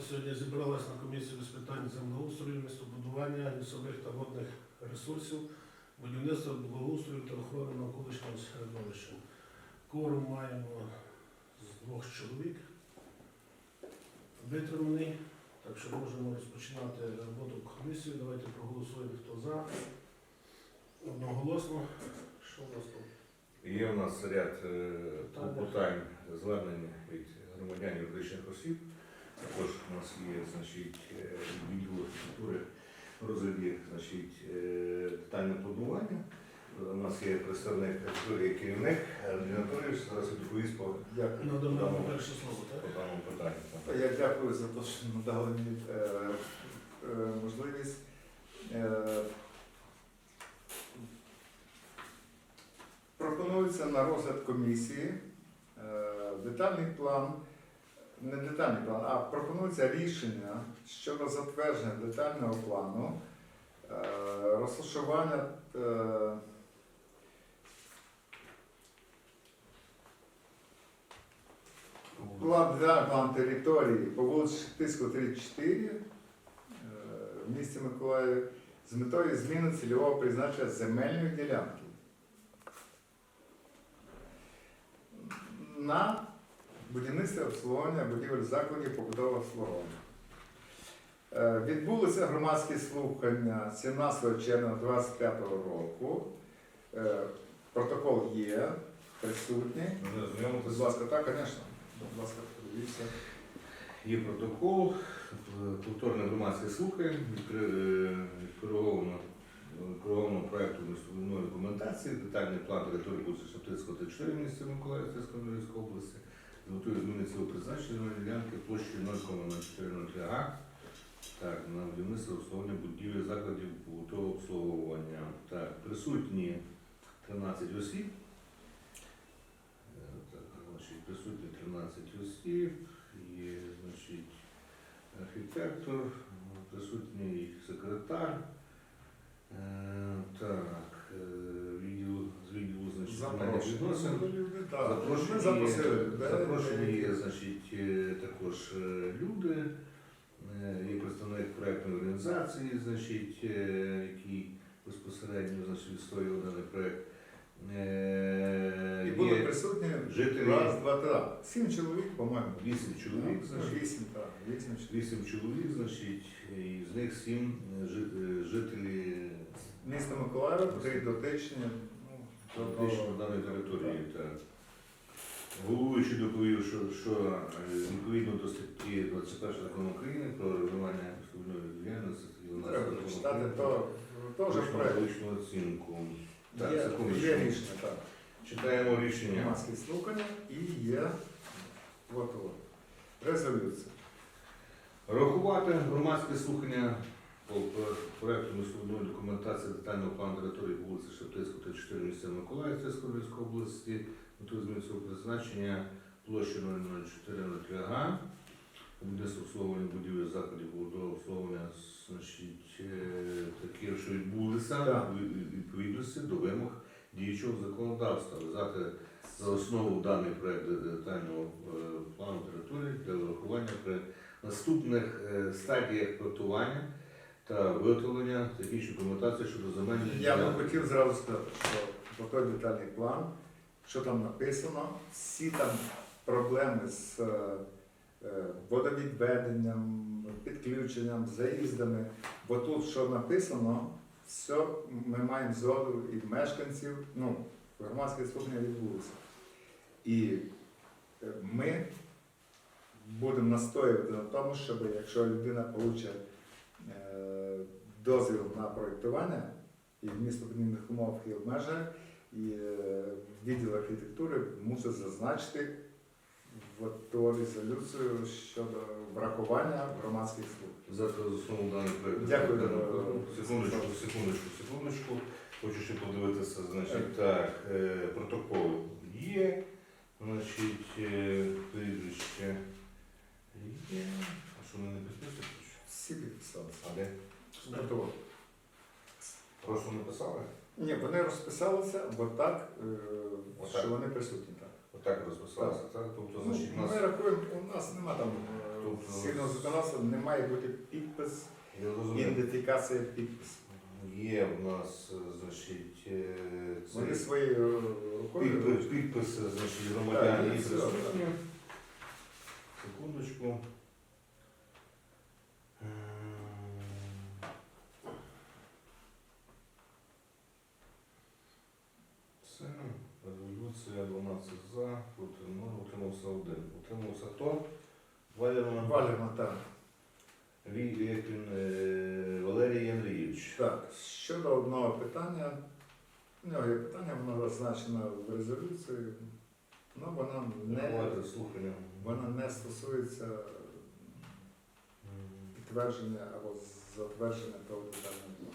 Ми сьогодні зібралися на комісію з питань землеустрою, містобудування, лісових та водних ресурсів, будівництва, благоустрою та охорони навколишнього середовища. Кворум маємо з двох чоловік витриманий, так що можемо розпочинати роботу комісії. Давайте проголосуємо, хто за. Одноголосно. Що у нас тут? Є у нас ряд е, Так. клопотань, звернень від громадян юридичних осіб. Також у нас є значить, е, відділ архітектури розгляді значить, е, детальне планування. У нас є представник архітектури і керівник Андрій Анатолійович. Зараз він доповість по, Дякую. Надамо перше слово, по так? даному питанню. Я дякую за те, що надали мені е, е, можливість. Е, пропонується на розгляд комісії е, детальний план, не детальний план, а пропонується рішення щодо затвердження детального плану, е, розташування е, План, території по вулиці Шептицького 34 е, в місті Миколаїв з метою зміни цільового призначення земельної ділянки. На будівництво обслуговування будівель закладів побудового обслуговування. Е, Відбулися громадські слухання 17 червня 2025 року. Е, Протокол є, присутній. Будь ласка, так, звісно. Будь ласка, подивіться. Є протокол, повторне громадське слухання, відкри- е, проєкту містобудівної документації, детальний план території вулиці Шептицького 34 місті Миколаїв Київської області, метою зміни цього призначення ділянки площею 0,0403 га. Так, на будівництво обслуговування будівель закладів побутового обслуговування. Так, присутні 13 осіб. Е, Так, значить, присутні 13 осіб, є, значить, архітектор, присутній секретар. Е, Так, земельних відносин. Запрошені, запрошені є, значить, е, також е, люди, е, є представник проєктної організації, значить, який безпосередньо значить, відстоював даний проєкт. І були присутні жителі- раз, два, три. Сім чоловік, по-моєму. вісім чоловік, значить, Вісім, так. Вісім чоловік. вісім чоловік, значить, і з них сім жи- жителі Місто Миколаїв, три дотичні. Фактично до- даної території. Так. Головуючий доповів, що, що е, відповідно до статті 21 закону України про регулювання містобудівної діяльності Треба прочитати, то теж проект. екологічну оцінку. Так, Є, секундочку. є рішення, так. Читаємо рішення. Громадські слухання і є от, от, резолюція. Рахувати громадське слухання по проекту містобудівної документації детального плану території вулиці Шептицького та 4 місця Миколаїв Київської області, цього призначення площі 00403 га, будівництво обслуговування будівель закладів обслуговування, е, такі, що відбулися відповідності до вимог діючого законодавства. Взяти за основу даний проект детального е, плану території для врахування при наступних е, стадіях проектування та виготовлення технічної документації щодо земельної Я би ділянки. хотів зразу сказати, що по той детальний план, що там написано, всі там проблеми з е, е, водовідведенням, підключенням, заїздами, бо тут що написано, все ми маємо згоду і мешканців, ну, громадське слухання відбулося. І е, ми будемо настоювати на тому, щоб якщо людина отримає дозвіл на проєктування і в містобудівних умовах і обмежень, і е, відділ архітектури мусить зазначити в ту резолюцію щодо врахування громадських слухань. Взяти за основу даний проект. Дякую. Секундочку, секундочку, секундочку. Хочу ще подивитися, значить, так, е, протокол є, значить, е, прізвище є. А що вони не підписують? Всі підписалися. А де? Протокол. Просто написали? Ні, вони розписалися, бо так, е, Отак. що вони присутні. Так. Отак розписалися, так? Тобто, Ну, значить, у нас ми рахуємо, у нас нема там е, Тобто- згідно законодавства не має бути підпис, Я розумію. ідентифікація підпису. Є в нас, е, значить, е, Вони своєю рукою. підпис, підписи, значить, громадян Так, і і все, присутні. Секундочку. 91. Утримався хто? Валерна Валерна, так. Е, е, Валерій Андрійович. Так, щодо одного питання. У нього є питання, воно зазначено в резолюції, ну, але вона не, вона не стосується підтвердження або затвердження того питання.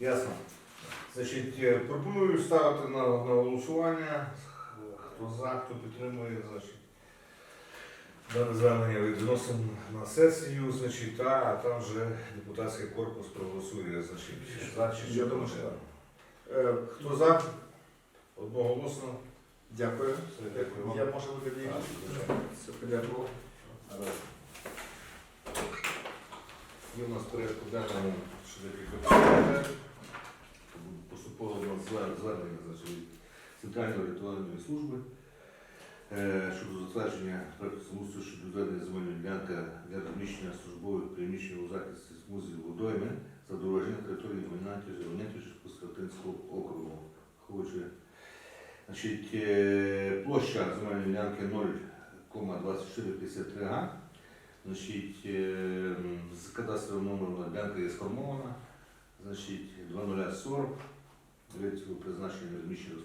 Ясно. Значить, е, пропоную ставити на, на голосування. Хто за, хто підтримує, значить. Дане звернення відносимо на сесію, значить, та, а там вже депутатський корпус проголосує, значить, за чи що так. Е, Хто за? Одноголосно. Дякую. Все, дякую вам. Я можу звичайно. Все, подякував. Є у нас порядку денному ще декілька питань. Поступово у нас звернення значить, Центральної рятувальної служби е, щодо затвердження самоустрою щодо відведення земельної ділянки для розміщення службових приміщень у захисті смузі водойми за дорожньої території Звонятівського Скотинського округу. Хоче, значить, е, площа земельної ділянки 0,2453 га. Значить, е, з кадастровим номером ділянка є сформована. Значить, 2040 вирішили призначення розміщення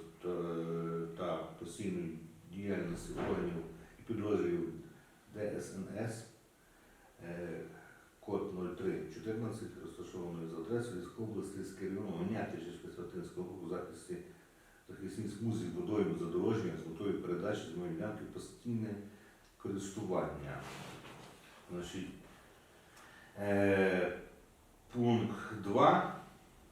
та, постійної діяльності органів і підрозділів ДСНС е, код 0314, розташований за адресою Львівської області з Гонятича Спецватинського округу захисті захисній смузі водойми задорожнього з метою передачі земельної ділянки постійне користування. Значить, е, пункт 2.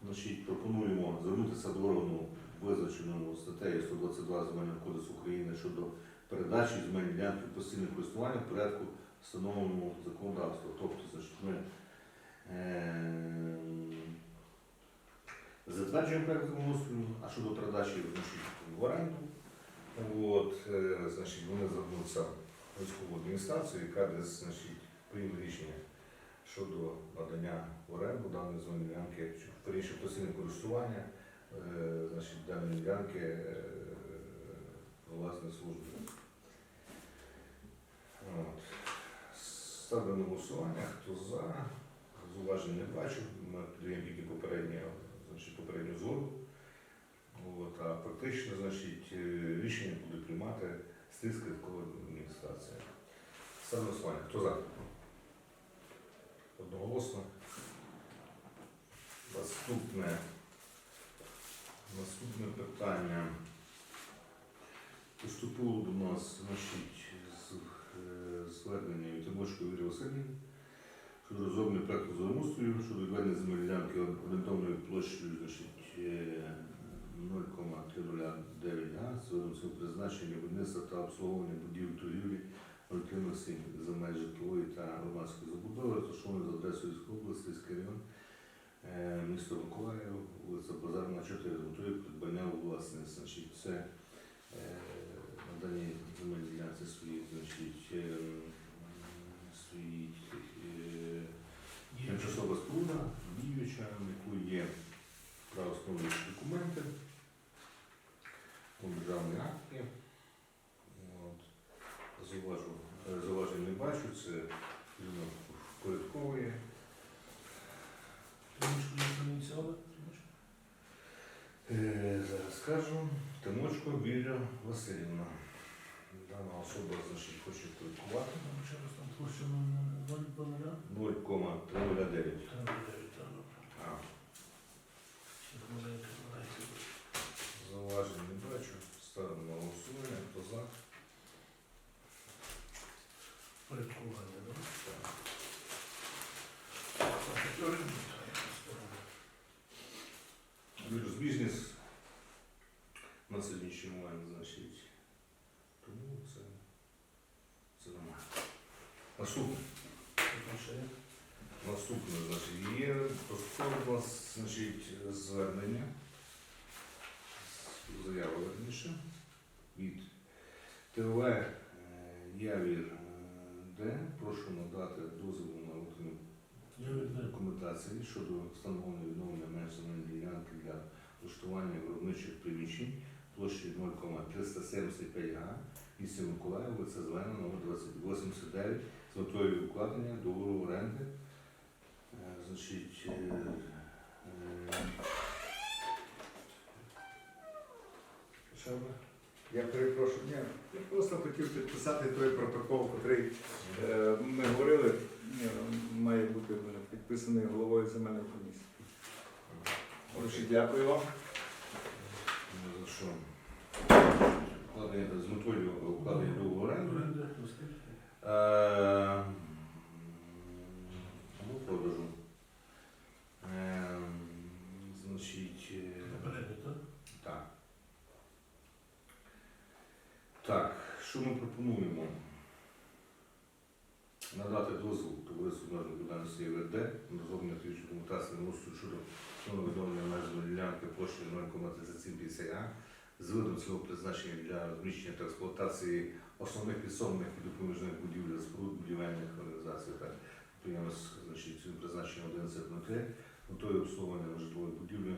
Значить, пропонуємо звернутися до органу, визначеного статтею 122 Земельного кодексу України щодо передачі земельної ділянки в постійне користування в порядку встановленому законодавством. Тобто, значить, ми е, затверджуємо проект землеустрою, а щодо передачі значить, в оренду, от, е, значить, вони звернуться військову адміністрацію, яка десь значить, прийме рішення щодо надання оренду даної земельної ділянки, перше постійне користування е, значить, даної ділянки е, власної служби. От. Ставлю на голосування, хто за, зауважень не бачу, ми даємо тільки попереднє, значить, попередню згоду. От, а фактично, значить, е, рішення буде приймати військова адміністрація. Ставлю голосування, хто за? Одноголосно. Наступне. Наступне питання. Поступило до нас значить, е, звернення від Тимошко Вірі Васильівни щодо розроблення проекту землеустрою щодо відведення земельної ділянки орієнтовною площею значить, е, 0,309 га з цього призначення будівництва та обслуговування будівель торгівлі активності межі житлової та громадської забудови, розташованої за адресою Львівської області, з район, е, місто Миколаїв, вулиця Базарна, 4, готує придбання у. Значить, це е, на даній земельній ділянці стоїть, значить, е, м, стоїть е, тимчасова споруда, діюча, на яку є правословні документи, у державні акти. От. Зауважу, е, зауважень не бачу, це воно впорядковує. Тимошко не ініціали? Е, зараз скажу. Тимочко Віря Васильівна. Дана особа значить, хоче квиткувати. Ще раз там площа 0,0 0,309. А, Маленька, маленька. зауважень не бачу. Ставимо на голосування. Хто за? ще маємо, значить. Тому це це нормально. Наступне. Наступне, значить, є у нас значить, звернення, заява верніше, від ТВ е, Явір е, Д. Прошу надати дозволу на Документації щодо встановлення відновлення меж земельної ділянки для влаштування виробничих приміщень площею 0,375 га місті Миколаїв, вулиця Зелена, номер 2089 з метою укладення договору оренди. Е, Значить, е, е. Я перепрошую, ні, я просто хотів підписати той протокол, який е, ми говорили, має бути підписаний головою земельної комісії. Дякую вам. Що? Укладення з метою укладення договору оренди. Е, Ну, продажу. Е, Значить, е, так? так. Так, що ми пропонуємо? Надати дозвіл товариству обмеженої відповідальності ЄВД на розроблення технічної документації на щодо відновлення межної ділянки площею 0,3750 А з видом цього призначення для розміщення та експлуатації основних підсобних і допоміжних будівель споруд будівельних організацій. Та підприємств, цим призначенням 11.03, метою обслуговування житлової будівлі,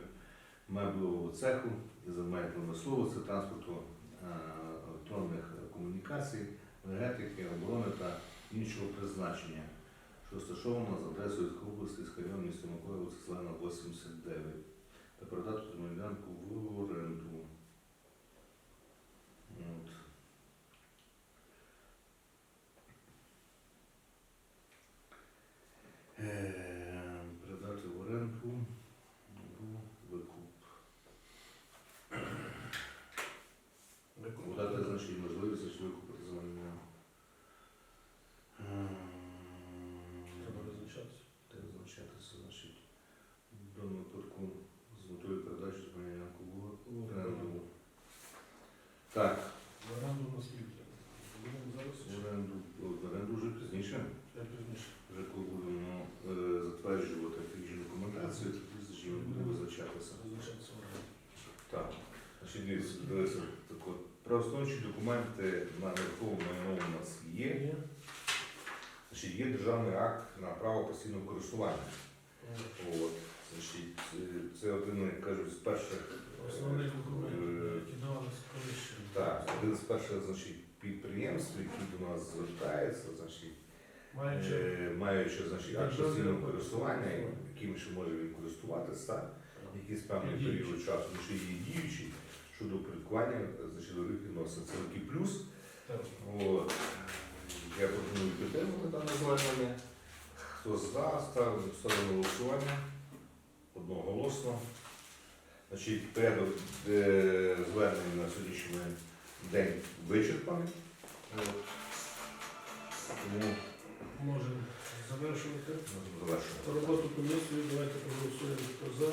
меблевого цеху, земель промисловості, транспорту, е, електронних комунікацій, енергетики, оборони та іншого призначення, що розташовано за адресою області, Скарйон, міста Миколаїв, Слена 89, та передати ділянку в оренду. От. Е, Передати в оренду в викуп. Дати значить можливість значить, викупити земельну. Треба визначатися. Треба визначатися, значить, в даному випадку з метою передачі земельної ділянки в оренду. Так, Оренду наскільки? Будемо зараз в чи оренду, в оренду вже пізніше. я пізніше? Вже коли будемо е, затверджувати технічну документацію, тоді зачем будемо визначатися. Визначатися оренду. Так. Значить, дивіться, дивіться, так от, правоустановчі документи на нерухоме майно у нас є. Значить, є державний акт на право постійного користування. От, значить, е, це один, як кажуть, з перших е, Основний документ, е, який. Так, один з перших значить, підприємств, які до нас звертаються, значить, Маючи е, маючи значить, акт постійного користування, користування. яким ще може він користуватися, якийсь певний період часу, він ще є діючий щодо упорядкування значить, дорогих відносин. Це великий плюс. От. Я пропоную підтримувати дане звернення. Хто за, ставимо голосування одноголосно. Значить, порядок е, звернень на сьогоднішній день вичерпаний. Тому Можемо завершувати. завершувати. Роботу комісії давайте проголосуємо, хто за.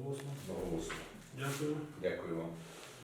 Одноголосно. Одноголосно. Дякую. Дякую вам.